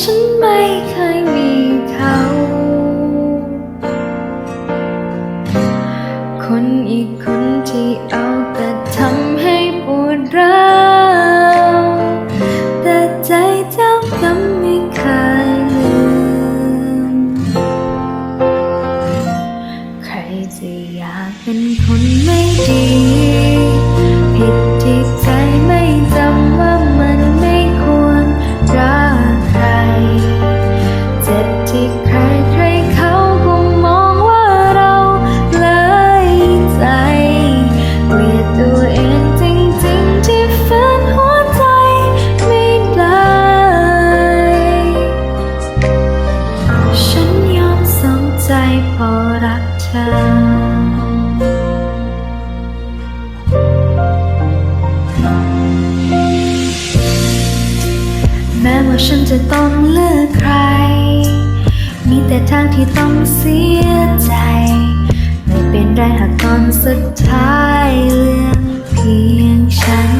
ฉันไม่เคยมีเขา คนอีกคนที่เอาแต่ทำให้ปวดร้าวแต่ใจเจ้ากรรมไม่เคยลืม ใครจะอยากเป็นคนไม่ดี รักเธอแม้ว่าฉันจะต้องเลือกใคร มีแต่ทางที่ต้องเสียใจ ไม่เป็นไรหากตอนสุดท้ายเลือเพียงฉัน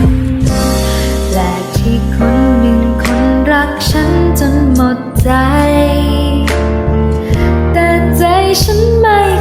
แลกที่คนหนึ่งคนรักฉันจนหมดใจ ฉันไม่